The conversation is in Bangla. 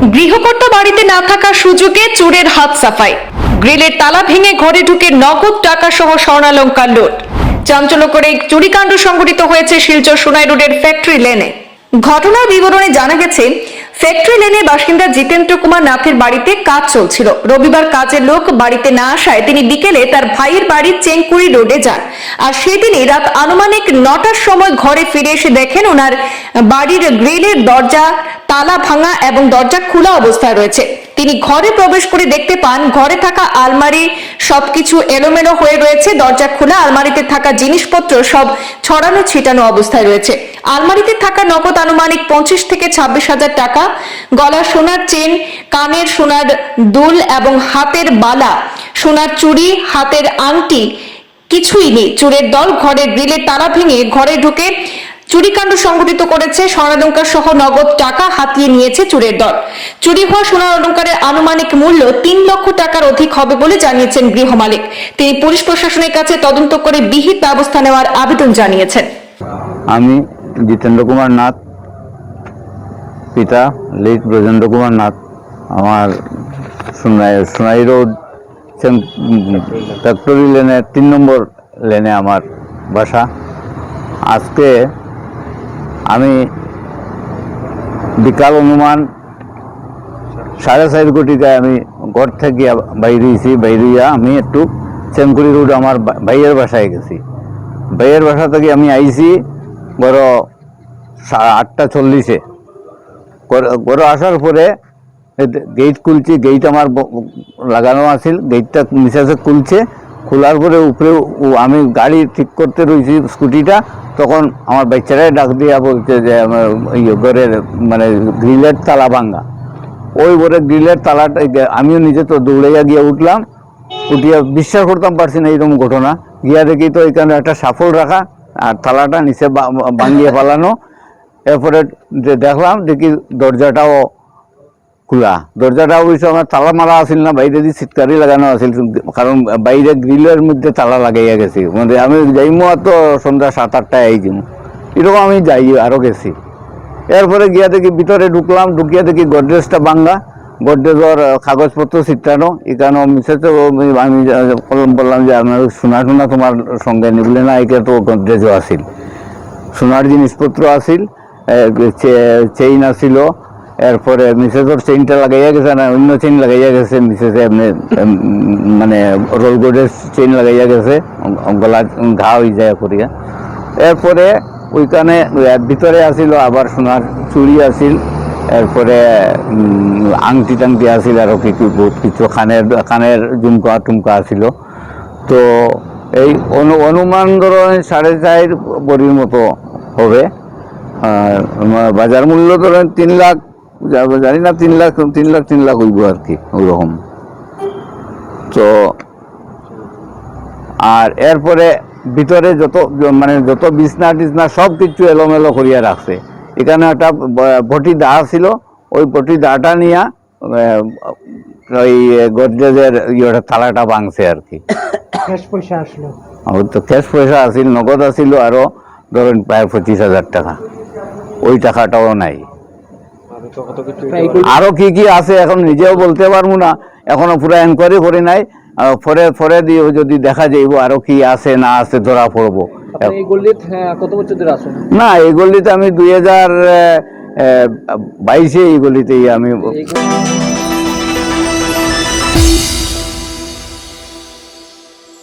গৃহকর্তা বাড়িতে না থাকার সুযোগে চোরের হাত সাফাই। গ্রিলের তালা ভেঙে ঘরে ঢুকে নগদ টাকা সহ স্বর্ণালঙ্কার লুট। চাঞ্চল্যকর করে চুরিকাণ্ড সংঘটিত হয়েছে শিলচর সোনাই রোডের ফ্যাক্টরি লেনে। ঘটনার বিবরণে জানা গেছে ফ্যাক্টরি লেনে বাসিন্দা জিতেন্দ্র কুমার নাথের বাড়িতে কাজ চলছিল। রবিবার কাজের লোক বাড়িতে না আসায় তিনি বিকেলে তার ভাইয়ের বাড়ি চেংকুড়ি রোডে যান। আর সেদিনই রাত আনুমানিক নটার সময় ঘরে ফিরে এসে দেখেন ওনার বাড়ির গ্রিলের দরজা, তালা ভাঙা এবং দরজা খোলা অবস্থায় রয়েছে। তিনি ঘরে প্রবেশ করে দেখতে পান, ঘরে থাকা আলমারি সবকিছু এলোমেলো হয়ে রয়েছে, দরজা খোলা, আলমারিতে থাকা জিনিসপত্র সব ছড়ানো ছিটানো অবস্থায় রয়েছে। আলমারিতে থাকা নগদ আনুমানিক পঁচিশ থেকে ছাব্বিশ হাজার টাকা গলার সোনার চেন, কানের সোনার দুল এবং হাতের বালা, সোনার চুড়ি, হাতের আংটি, কিছুই নেই। চোরের দল, ঘরের গ্রিলের তালা ভেঙে ঘরে ঢুকে চুরিকাণ্ড সংঘটিত করেছে স্বর্ণালঙ্কার সহ নগদ টাকা হাতিয়ে নিয়েছে চোরের দল। চুরি হওয়া সোনার অলঙ্কারের আনুমানিক মূল্য তিন লক্ষ টাকার অধিক হবে বলে জানিয়েছেন গৃহমালিক তিনি পুলিশ প্রশাসনের কাছে তদন্ত করে বিহিত ব্যবস্থা নেওয়ার আবেদন জানিয়েছেন। আমি জিতেন্দ্র কুমার নাথ, পিতা লিট ব্রজেন্দ্র কুমার নাথ, আমার সোনাই রোড ফ্যাক্টরি লেনে, তিন নম্বর লেনে আমার বাসা। আজকে আমি বিকাল অনুমান সাড়ে চার কোটিকায় আমি ঘর থেকে বাইরেছি, বাইরিয়া আমি একটু চেমকুড়ি রোড আমার ভাইয়ের বাসায় গেছি। ভাইয়ের বাসা থেকে আমি আইছি বড় সাড়ে আটটা চল্লিশে। ঘরে আসার পরে গেট খুলছি গেট আমার লাগানো আছিল গেটটা মিশাসে খুলছে। খোলার পরে উপরে আমি গাড়ি ঠিক করতে রয়েছি স্কুটিটা, তখন আমার বাচ্চারাই ডাক দিয়া বলছে যে আমার ইয়ে ঘরের মানে গ্রিলের তালা ভাঙ্গা ওই বলে গ্রিলের তালাটা আমিও নিজে তো দৌড়াইয়া গিয়ে উঠলাম, উঠিয়া বিশ্বাস করতাম পারছি না এইরকম ঘটনা। গিয়া দেখি তো এখানে একটা সাফল রাখা, আর তালাটা নিচে ভাঙ্গিয়ে পালানো এরপরে দেখলাম দেখি দরজাটাও খোলা। দরজাটা অবশ্য আমার তালা মারা আছিল না বাইরে দিয়ে সিটকারি লাগানো আছিল কারণ বাইরে গ্রিলের মধ্যে তালা লাগাইয়া গেছি। মানে আমি যাইমো আর তো সন্ধ্যা সাত আটটায় আই যাব এরকম আমি যাই আরও গেছি। এরপরে গিয়া দেখি ভিতরে ঢুকলাম, ঢুকিয়া দেখি গডরেজটা ভাঙ্গা গডরেজর কাগজপত্র ছিটানো এখানেও মিশে তো আমি বললাম- যে আমার সোনা টোনা তোমার সঙ্গে নিবলে না একে তো গডরেজও আছিল। সোনার জিনিসপত্র আছিল চেইন আছিল। এরপরে মিসেসর চেইনটা লাগাইয়া গেছে না অন্য চেইন লাগাইয়া গেছে মিসেস এমনি মানে রোল গোডের চেইন লাগাইয়া গেছে গলা ঘা হয়ে যায় করিয়া। এরপরে ওইখানে ভিতরে আসিল, আবার সোনার চুড়ি আছিল এরপরে আংটি টাংটি আছিল আরও কিছু বহুত কিছু, খানের খানের জুমকা টুমকা আছিল তো এই অনু অনুমান ধরুন সাড়ে চার বড়ির মতো হবে। বাজার মূল্য ধরেন তিন লাখ জানি না তিন লাখ তিন লাখ তিন লাখ হইব আর কি ওইরকম তো আর এরপরে ভিতরে যত মানে যত বিছনা টিছনা সব কিছু এলোমেলো করিয়া রাখছে। এখানে একটা বটি দা ছিল ওই বটি দাটা নিয়া ওই গডরেজের ইয়েটা তালাটা ভাঙছে আর কি। ক্যাশ পয়সা আসলো। আমার তো ক্যাশ পয়সা আছিল নগদ আছিল আরও ধরেন প্রায় পঁচিশ হাজার টাকা। ওই টাকাটাও নাই। আরও কি কি আছে এখন নিজেও বলতে পারব না। এখনও পুরো এনকোয়ারি করি নাই। ফরে পরে পরে দিয়ে যদি দেখা যাইব আরও কি আছে না আছে ধরা পড়ব। আপনি এই গল্লিত হ্যাঁ, কত বছর ধরে আসুন না এই গলিতে আমি দুই হাজার বাইশে এই গলিতেই আমি